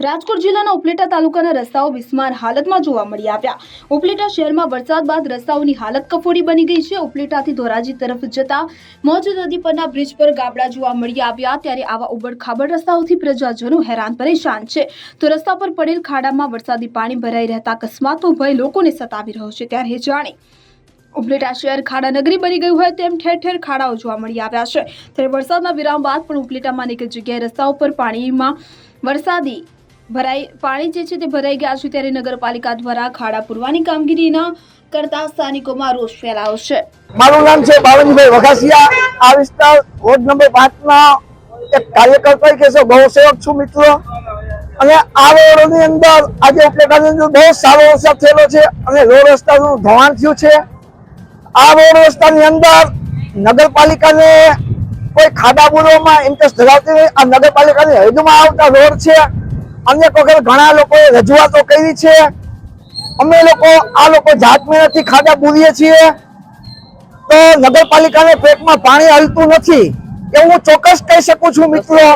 રાજકોટ જિલ્લાના ઉપલેટા તાલુકાના રસ્તાઓ બિસ્માર હાલતમાં જોવા મળી આવ્યા. ઉપલેટા શહેરમાં વરસાદ બાદ રસ્તાઓની હાલત કફોડી બની ગઈ છે. ઉપલેટાથી ધોરાજી તરફ જતા મોજ નદી પરના બ્રિજ પર ગાબડા જોવા મળી આવ્યા. ત્યારે આવા ઉબડખાબડ રસ્તાઓથી પ્રજાજનો હેરાન પરેશાન છે. તો રસ્તા પર પડેલ ખાડામાં વરસાદી પાણી ભરાઈ રહેતા અકસ્માતો ભય લોકોને સતાવી રહ્યો છે. ત્યારે જાણે ઉપલેટા શહેર ખાડા નગરી બની ગયું હોય તેમ ઠેર ઠેર ખાડાઓ જોવા મળી આવ્યા છે. ત્યારે વરસાદના વિરામ બાદ પણ ઉપલેટામાં અનેક જગ્યાએ રસ્તાઓ પર પાણીમાં વરસાદી ભરાઈ પાણી જે છે તે ભરાઈ ગયા છે ત્યારે નગરપાલિકા દ્વારા ખાડા પૂરવાની કામગીરી ન કરતા સ્થાનિકોમાં રોષ ફેલાયો છે. મારું નામ છે બાવનજીભાઈ વઘાસિયા. આ વિસ્તાર વોર્ડ નંબર પાંચ ના એક કાર્યકર તરીકે છે. બહુ સેવક છું, મિત્રો. અને આ રોડની અંદર આજે અંદર બહુ સારો વરસાદ થયેલો છે અને રોડ રસ્તાનું ધોવાણ થયું છે. આ રોડ રસ્તાની અંદર નગરપાલિકાને કોઈ ખાડા પૂરવામાં ઇન્ટરેસ્ટ ધરાવતી નહીં. આ નગરપાલિકાની હદમાં આવતા રોડ છે. અનેક વખત ઘણા લોકોએ રજૂઆતો કરી છે. અમે લોકો આ લોકો જાત મહેનતથી ખાડા પૂરીએ છીએ. તો નગરપાલિકાને પેટમાં પાણી હાલતું નથી. એ હું ચોક્કસ કહી શકું છું મિત્રો.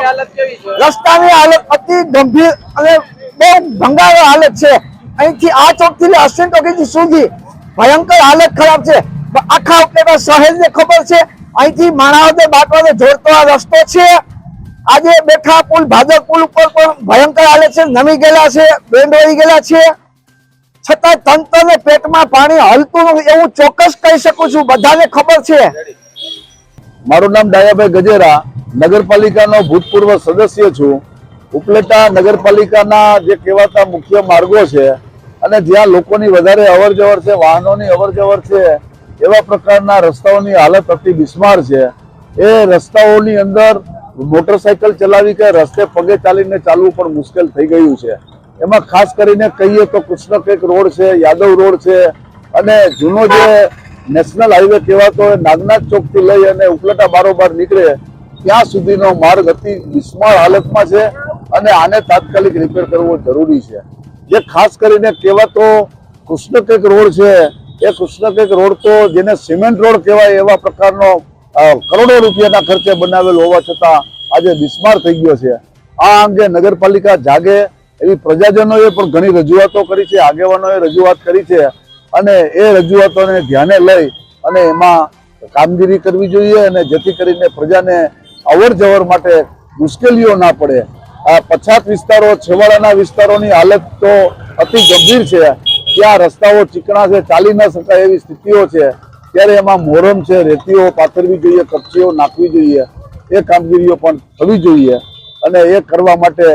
રસ્તાની હાલત અતિ ગંભીર અને બહુ ભંગાર હાલત છે. અહીંથી આ ચોકથી અશ્વિન ટોકી સુધી ભયંકર હાલત ખરાબ છે. આખા ઉપલેટા શહેરને ખબર છે. અહીંથી માણાવદર બાટવાને જોડતો આ રસ્તો છે. આજે બેઠા પુલ ભાદર પુલ ઉપર પણ ભયંકર હાલત છે, નમી ગયેલા છે બેન્ડ વળી ગયેલા છે. છતાં તંત્રને પેટમાં પાણી હલતું નથી, એવું ચોક્કસ કહી શકું છું, બધાને ખબર છે. મારું નામ ડાયાભાઈ ગજેરા, નગરપાલિકાનો ભૂતપૂર્વ સદસ્ય છું. ઉપલેટા નગરપાલિકાના જે કહેવાતા મુખ્ય માર્ગો છે અને જ્યાં લોકોની વધારે અવર જવર છે, વાહનોની અવર જવર છે, એવા પ્રકારના રસ્તાઓની હાલત અતિ બિસ્માર છે. એ રસ્તાઓની અંદર મોટરસાયકલ ચલાવી કે રસ્તે પગે ચાલીને ચાલવું પણ મુશ્કેલ થઈ ગયું છે. એમાં ખાસ કરીને કહીએ તો કૃષ્ણ કંઈક રોડ છે, યાદવ રોડ છે, અને જૂનો જે નેશનલ હાઈવે કહેવાતો નાગનાથ ચોકથી લઈ અને ઉપલેટા બારોબાર નીકળે, ત્યાં સુધીનો માર્ગ અતિ બિસ્માર હાલતમાં છે અને આને તાત્કાલિક રિપેર કરવો જરૂરી છે. જે ખાસ કરીને કહેવાતો કૃષ્ણ કૃષ્ણકેક રોડ છે, એ કૃષ્ણ કૃષ્ણકેક રોડ તો જેને સિમેન્ટ રોડ કહેવાય એવા પ્રકારનો કરોડો રૂપિયાના ખર્ચે બનાવેલ હોવા છતાં આજે બિસ્માર થઈ ગયો છે. આ અંગે નગરપાલિકા જાગે એવી પ્રજાજનોએ પણ ઘણી રજૂઆતો કરી છે, આગેવાનોએ રજૂઆત કરી છે અને એ રજૂઆતોને ધ્યાને લઈ અને એમાં કામગીરી કરવી જોઈએ અને જેથી કરીને પ્રજાને અવર જવર માટે મુશ્કેલીઓ ના પડે. આ પછાત વિસ્તારો, છેવાડાના વિસ્તારોની હાલત તો અતિ ગંભીર છે. ત્યાં રસ્તાઓ ચીકણા છે, ચાલી ન શકાય એવી સ્થિતિઓ છે. ત્યારે એમાં મોરમ છે રેતીઓ પાથરવી જોઈએ કપચીઓ નાખવી જોઈએ એ કામગીરીઓ પણ થવી જોઈએ. અને એ કરવા માટે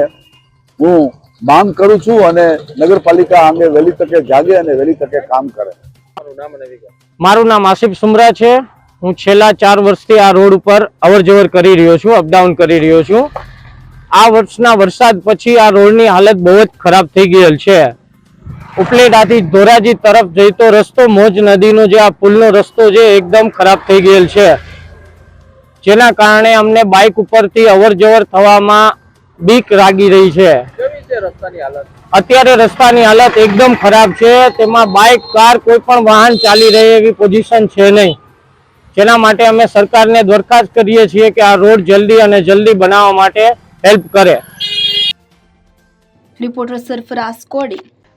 હું માંગ કરું છું અને નગરપાલિકા આંગે વહેલી તકે જાગે અને વહેલી તકે કામ કરે. મારું નામ આસિફ સુમરા છે. હું છેલ્લા ચાર વર્ષથી આ રોડ ઉપર અવર જવર કરી રહ્યો છું અપડાઉન કરી રહ્યો છું. આ વર્ષના વરસાદ પછી આ રોડની હાલત બહુ જ ખરાબ થઈ ગયેલ છે. ઉપલેટાથી ધોરાજી તરફ જઈતો રસ્તો મોજ નદીનો જે આ પુલનો રસ્તો છે એકદમ ખરાબ થઈ ગયેલ છે. જેના કારણે અમને બાઇક ઉપરથી અવર જવર થવામાં બીક લાગી રહી છે. અત્યારે રસ્તાની હાલત એકદમ ખરાબ છે. તેમાં બાઇક કાર કોઈ પણ વાહન ચાલી રહે એવી પોઝિશન છે નહીં. જેના માટે અમે સરકારને દરખાસ્ત કરીએ છીએ કે આ રોડ જલ્દી અને જલ્દી બનાવવા માટે હેલ્પ કરે. રિપોર્ટર સરફરાઝ કોડી.